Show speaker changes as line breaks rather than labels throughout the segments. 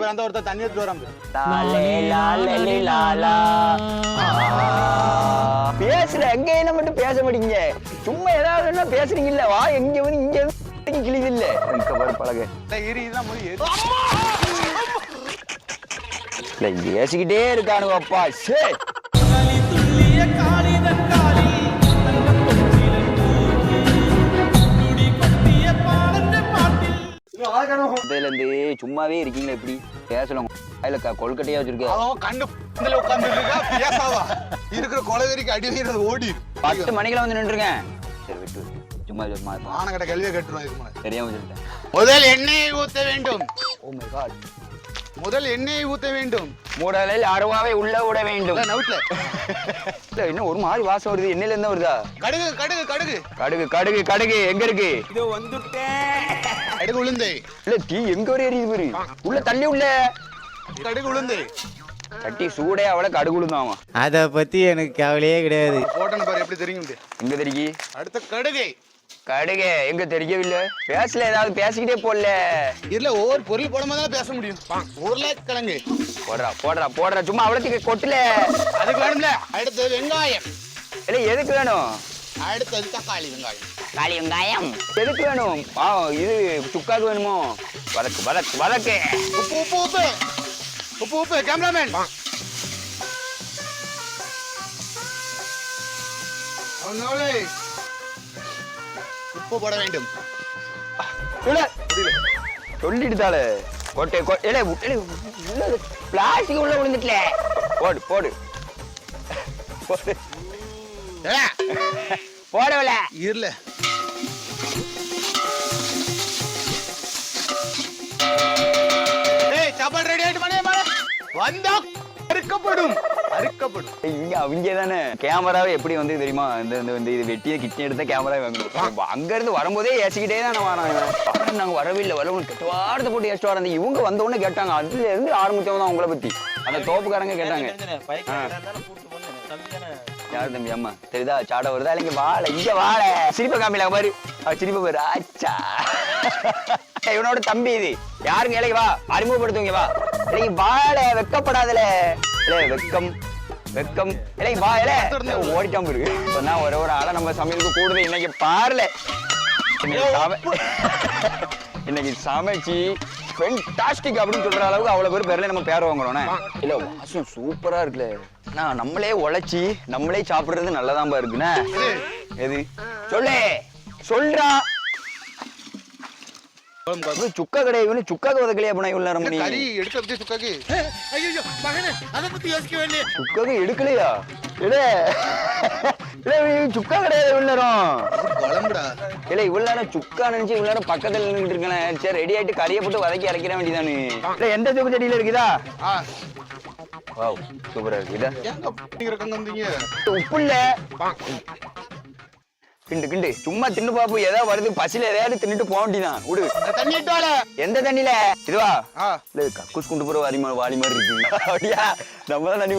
இவர் அந்த ஒருத்தர் தண்ணி எடுத்து.
ஆ. பேசுற எங்க என்ன மட்டும் பேச மாட்டீங்க? சும்மா ஏதாவது ஒண்ணா பேசுறீங்கல்ல? வா எங்க வந்து இங்க கிழிது இல்ல. பாரு பழக.
இரு
இல்ல பேசிக்கிட்டே இருக்கானுங்க அப்பா. சே இருந்து சும்மாவே இருக்கீங்களா இப்படி பேசலாம் அதுல க- கொழுக்கட்டையா வச்சிருக்க.
அவன் கண்டு இதுல உட்கார்ந்து இருக்கா இருக்கிற கொலவெறிக்கு அடி வைக்கிறது ஓடி
பத்து மணிக்கெல்லாம் வந்து நின்றுங்க சரி விட்டு. சும்மா சும்மா
ஆன கட்ட கல்வியை கட்டுறோம் இதுக்கு.
தெரியாம சொல்லிட்டேன்
முதல் எண்ணெயை ஊத்த வேண்டும்.
ஓ மை காட்
முதல் எண்ணெயை ஊத்த வேண்டும்.
மூடலில் அருவாவை உள்ள விட வேண்டும்.
இல்ல, நவுட்ல
இன்னும் ஒரு மாதிரி வாசம் வருது. எண்ணெயில இருந்தா வருதா?
கடுகு கடுகு கடுகு.
கடுகு கடுகு கடுகு. எங்க இருக்கு?
கடுகு உளுந்தை.
இல்ல தீ எங்க வரை எரியுது பாரு? உள்ள தள்ளி உள்ள.
கடுகு உளுந்தை.
சட்டி சூடே அவளை கடுகு உளுந்தாமா
அதை பத்தி எனக்கு கவலையே கிடையாது.
போட்டோன்னு பாரு எப்படி தெரியும்.
எங்க தெரிக்கி
அடுத்த கடுகை.
கடுகு எங்க தெரியவில்லை? பேசல ஏதாவது பேசிக்கிட்டே போடல.
இல்ல ஒவ்வொரு பொருள் போடாம தான் பேச முடியும். உருளைக்கிழங்கு.
போடுறா போடுறா போடுறா சும்மா அவ்வளோத்துக்கு கொட்டல.
அதுக்கு வேணும்ல அடுத்தது வெங்காயம்.
இல்ல எதுக்கு வேணும்?
அடுத்தது தக்காளி வெங்காயம்.
காளி வெங்காயம் எதுக்கு வேணும். ஆ இது சுக்காக்கு வேணுமோ? வதக்கு வதக்கு வதக்கு
உப்பு உப்பு உப்பு. உப்பு உப்பு கேமராமேன் உப்பு போட வேண்டும்.
சொல்லிடுதாளே. கொட்டை கொ- இல்ல இல்ல உள்ள பிளாஸ்டிக் உள்ள விழுந்துட்டல. போடு போடு. போடு. போடவில்ல.
இருல ஏய் சாப்பாடு ரெடி ஆயிட்டு மணி வந்தா அறுக்கப்படும். அறுக்கப்படும்.
இங்க அவங்க தானே கேமராவை எப்படி வந்து தெரியுமா? இந்த இந்த இந்த இது வெட்டிய கிச்சன் எடுத்த கேமரா வாங்கணும் அங்க இருந்து வரும்போதே ஏசிக்கிட்டே தான் வராங்க அப்புறம் நாங்க வரவே இல்லை வரவங்க கெட்டவாரத்தை போட்டு ஏசிட்டு இவங்க வந்த உடனே கேட்டாங்க. அதுல இருந்து ஆரம்பிச்சவங்க தான் உங்களை பத்தி. அந்த தோப்புக்காரங்க கேட்டாங்க. யார் தம்பி அம்மா? தெரியுதா? சாட வருதா? இல்லைங்க வாழ இங்க வாழ. சிரிப்ப காமில பாரு. அவ சிரிப்ப பாரு. ஆச்சா. இவனோட தம்பி இது. யாருங்க? இலைக்கு வா. அறிமுகப்படுத்துவீங்க வா. இலைக்கு வாழ வெக்கப்படாதல. இல்ல வெக்கம் வெக்கம். இலைக்கு வா இல. ஓடிட்டான் பாரு. சொன்னா ஒரே ஒரு ஆளை நம்ம சமையலுக்கு கூடுது இன்னைக்கு பாருல. இன்னைக்கு சமைச்சு ஃபென்டாஸ்டிக் அப்படின்னு சொல்ற அளவுக்கு அவ்வளவு பேர் பேர்ல நம்ம பேர் வாங்குறோம்னே. இல்ல வாசம் சூப்பரா இருக்குல்ல. நான் நம்மளே உழைச்சி நம்மளே சாப்பிடுறது நல்லதாம்பா இருக்குண்ணே. எது? சொல்லு. சொல்றா. சுக்கா கடை இவனு சுக்காக்கு உதக்கலையா போனா இவ்வளவு நேரம் பண்ணி?
கறி எடுக்க பத்தி சுக்காக்கு. ஐயோ மகனே அதை பத்தி யோசிக்க வேண்டிய
சுக்காக்கு எடுக்கலையா? சுக்கா கிடையாது நேரம்.
குழம்புடா
இல்ல இவ்வளவு சுக்கா நினைச்சு இவ்வளவு பக்கத்துல நின்றுட்டு இருக்கேன். சரி ரெடி ஆயிட்டு கறியை போட்டு வதக்கி அரைக்கிற வேண்டியதானு இல்ல எந்த சுக்கு செடியில இருக்குதா? வாவ் சூப்பரா இருக்கு. இதா?
ஏங்க அப்படிங்கிற கங்க வந்தீங்க?
உப்பு இல்ல. கிண்டு கிண்டு. சும்மா தின்னு பாப்பு ஏதாவது வருது. பசில ஏதாவது தின்னுட்டு போக வேண்டியதான் விடு.
தண்ணி
எந்த தண்ணியில? இதுவா இல்ல கக்கூஸ் கொண்டு போற வாரி வாளி மாதிரி இருக்கு. அப்படியா? நம்ம தான் தண்ணி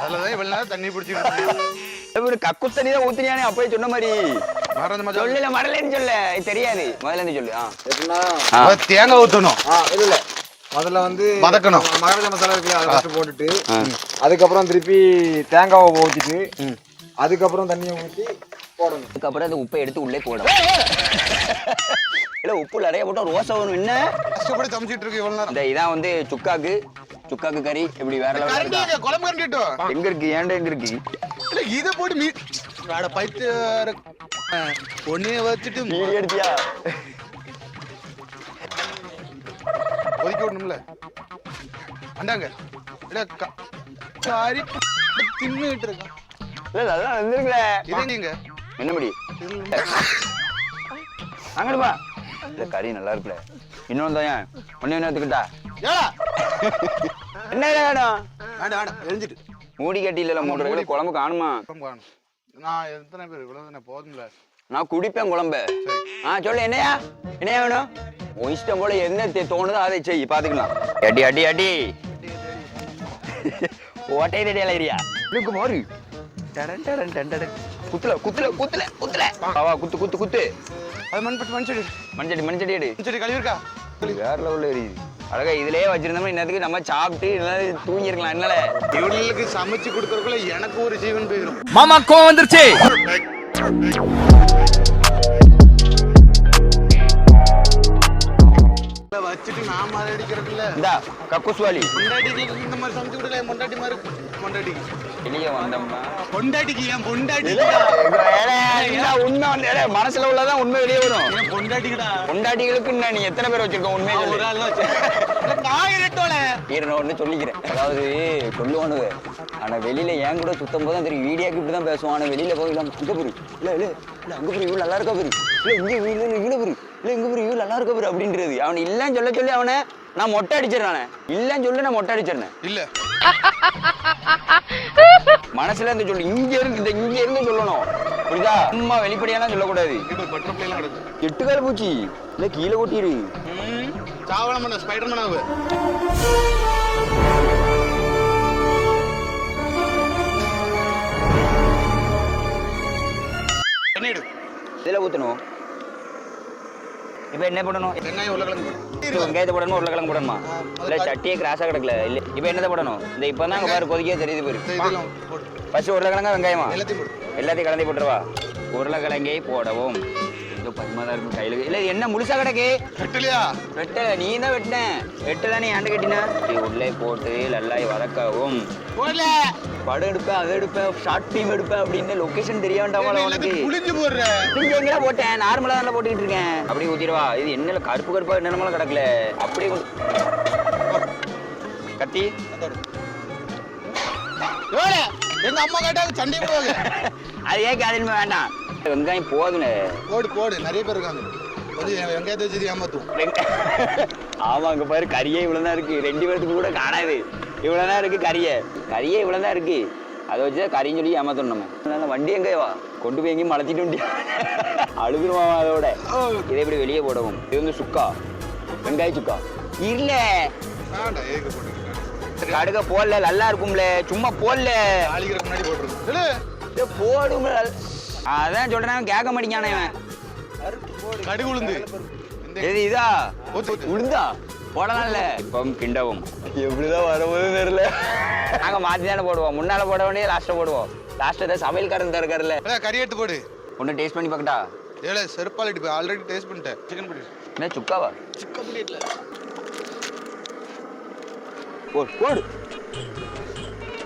அதுலதான்
ஒரு கக்கூஸ் தண்ணி தான் ஊத்துனியானே அப்பயே சொன்ன மாதிரி.
மறந்து மச்சான்.
சொல்லல மறலன்னு சொல்ல தெரியாது. முதல்ல இருந்து சொல்லு ஆ.
தேங்காய் ஊத்தணும்.
ஆ இல்ல இல்ல. முதல்ல வந்து
வதக்கணும்.
மகாராஜா மசாலா இருக்குல்ல அதை ஃபர்ஸ்ட் போட்டுட்டு அதுக்கப்புறம் திருப்பி தேங்காவை ஊற்றிட்டு அதுக்கப்புறம் தண்ணியை ஊற்றி போடணும்.
அதுக்கப்புறம் அந்த உப்பை எடுத்து உள்ளே போடும் இல்ல உப்பு நிறைய போட்டா ரோசா வரும். என்ன?
கஷ்டப்பட்டு சமைச்சிட்டு இருக்கு இவ்வளவு நேரம்.
இந்த இதான் வந்து சுக்காக்கு சுக்காக்கு கறி எப்படி வேற
கரண்டி
இருக்கா?
குழம்பு
எங்க இருக்கு? ஏன்டா எங்க இருக்கு?
இல்ல இத போட்டு மீ அட பைத்து ஒன்னே வச்சுட்டு
நீ எடுத்தியா?
ஒதுக்கி விடணும்ல. அண்டாங்க இல்ல க- காரி தின்னுட்டு இருக்கான்
இல்ல அதெல்லாம் வந்துருக்கல.
இது நீங்க.
என்ன முடி அங்கடுப்பா இந்த கறி நல்லா இருக்குல்ல. இன்னொன்று தான் ஏன்? ஒண்ணு என்ன எடுத்துக்கிட்டா? என்ன வேணும்?
வேண்டாம் வேண்டாம் எரிஞ்சிட்டு
மூடி கட்டி இல்ல மூணு கிலோ குழம்பு காணுமா.
நான் எத்தனை பேர் இவ்வளவு போதும்ல?
நான் குடிப்பேன் குழம்பு. ஆ சொல்லு என்னையா? என்னையா வேணும்? உன் இஷ்டம் போல என்ன தோணுதோ அதை செய் பாத்துக்கலாம். அடி அடி அடி. ஓட்டை ரெடியா ஏரியா இருக்கு மாறு. டடன் டடன் டன் டடன். குத்துல குத்துல குத்துல குத்துல. வா, குத்து குத்து குத்து.
அது மண்பட்டு மண்செடி.
எடு.
மண்செடி கழுவி இருக்கா
இது வேற லெவல்ல எரியுது. அழகா இதுலயே வச்சிருந்தோம்னா இன்னத்துக்கு நம்ம சாப்பிட்டு தூங்கிருக்கலாம் என்னால
இவங்களுக்கு சமைச்சு கொடுக்கறதுக்குள்ள எனக்கு ஒரு ஜீவன் போயிடும்
மாமா கோவம் வந்துருச்சு.
வச்சுட்டு நான் மாறி அடிக்கிறதுல.
இந்தா கக்குஸ்வாலி
பொண்டாட்டிக்கு இந்த மாதிரி சமைச்சு கொடுக்கல பொண்டாட்டி மாதிரி பொண்டாட்டிக்கு
வெளியே வந்தோம்னா உண்மை வந்து மனசுல உள்ளதான் உண்மை வெளியே வரும்.
பொண்டாட்டிக்குடா.
பொண்டாட்டிகளுக்கு நான் நீ எத்தனை பேர் வச்சிருக்க உண்மையை
நான் ஒரு ஆள் நான்
ஒண்ணு சொல்லிக்கிறேன். அதாவது சொல்லுவானுங்க. ஆனா வெளியில என் கூட சுத்தம் போது தெரியும். வீடியோக்கு இப்படி தான் பேசுவான். வெளியில போய் இல்ல அங்க போரு இல்ல இல்ல. இல்ல அங்க போரு இவ்வளவு நல்லா இருக்கா போரு இல்ல இங்க இல்ல இல்ல இவ்வளவு போரு இல்ல இங்க போரு இவ்வளவு நல்லா இருக்கா போரு அப்படின்றது. அவன் இல்லன்னு சொல்ல சொல்லி அவனை நான் மொட்டை அடிச்சிடறானே இல்லன்னு சொல்லி நான் மொட்டை அடிச்சிடறேன்.
இல்ல.
மனசுல இருந்து சொல்லு. இங்க இருந்து இந்த இங்க இருந்து சொல்லணும். புரியுதா? சும்மா வெளிப்படையெல்லாம் சொல்லக்கூடாது. எட்டு கால் பூச்சி. இல்ல கீழே கொட்டிரு
ம், சாவலம் பண்ண எடு
இதுல ஊத்தணும். இப்ப என்ன பண்ணணும்
வெங்காயம் உருளைக்கிழங்கு.
வெங்காயத்தை போடணுமா உருளைக்கிழங்கு போடணுமா? இல்ல சட்டியே கிராஸா கிடக்கல. இல்ல இப்ப என்னதை போடணும்? இந்த இப்பதான் அங்க பாரு கொதிக்கே தெரியுது
போடு.
ஃபர்ஸ்ட் உருளைக்கிழங்கா வெங்காயமா?
எல்லாத்தையும்
கலந்து போட்டுருவா. உருளைக்கிழங்கை போடவும். இதோ பரிமாதா இருக்கும் கையில. இல்ல என்ன முழுசா கிடக்கு?
கட்டலையா
வெட்ட நீ தான் வெட்டின. வெட்டல நீ ஆண்டு கட்டினா? இப்படி உள்ளே போட்டு நல்லா வதக்கவும்.
போடல.
படம் எடுப்பேன் அதை எடுப்பேன் ஷார்ட் ஃபிலிம் எடுப்பேன் அப்படின்னு லொகேஷன் தெரிய வேண்டாமா உனக்கு
புளிஞ்சு போடுற?
நீங்க எங்கடா போட்டேன்? நார்மலா தான் போட்டுக்கிட்டு இருக்கேன். அப்படியே ஊத்திடுவா. இது என்ன கருப்பு கருப்பா என்னென்னமோ கிடக்கல. அப்படியே கொண்டு- கத்தி.
எங்க அம்மா கேட்டாங்க சண்டை போடுவாங்க
அது ஏன் காதலுமே வேண்டாம். வெங்காயம் போதுல
போடு போடு. நிறைய பேர் இருக்காங்க. வெங்காயத்தை வச்சு ஏமாத்துவோம்.
ஆமா அங்க பாரு கறியே இவ்வளவுதான் இருக்கு. ரெண்டு பேருக்கு கூட காணாது இவ்வளவுதான் இருக்கு கறியே. கறியே இவ்வளவுதான் இருக்கு. அதை வச்சு கறின்னு சொல்லி ஏமாத்தணும் நம்ம. வண்டி எங்கே வா? கொண்டு போய் எங்கேயும் மலத்திட்டு வண்டி. அழுதுருவான் அதோட. இதை இப்படி வெளியே போடவும்? இது வந்து சுக்கா. வெங்காய சுக்கா. இல்ல. கடுக போடல நல்லா இருக்கும்ல. சும்மா போடல.
ஆளிக்கிறதுக்கு
அதான் சொல்றேன் கேட்க மாட்டேங்கானே இவன்.
கடுகு உளுந்து.
எது இதா. உளுந்தா? போடலாம்ல. இப்போ கிண்டவும். எப்படிதான் வரும்போது தெரியல. நாங்க மாத்தி தானே போடுவோம். முன்னால போட வேண்டிய லாஸ்ட்ல போடுவோம். லாஸ்ட்ல தான் சமையல்காரன் தான் இருக்காருல்ல
ஏலே, கறி எடுத்து போடு.
ஒன்று டேஸ்ட் பண்ணி பார்க்கட்டா?
ஏழை செருப்பால் அடிப்பு ஆல்ரெடி டேஸ்ட் பண்ணிட்டேன் சிக்கன் பொடி.
என்ன சுக்காவா?
சிக்கன் பொடி இல்லை.
போடு போடு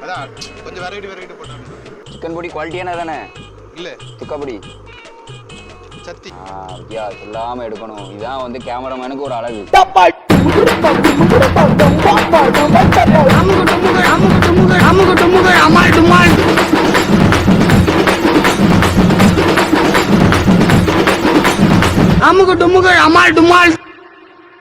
அதான் கொஞ்சம் வெரைட்டி வெரைட்டி போட்டாங்க.
சிக்கன் பொடி குவாலிட்டியான தானே?
இல்ல
சுக்கா பொடி
சத்தி.
ஆ வித்தியா சொல்லாம எடுக்கணும். இதான் வந்து கேமராமேனுக்கு ஒரு அழகு.
அமுகு டுமுகு அமால் டுமால்.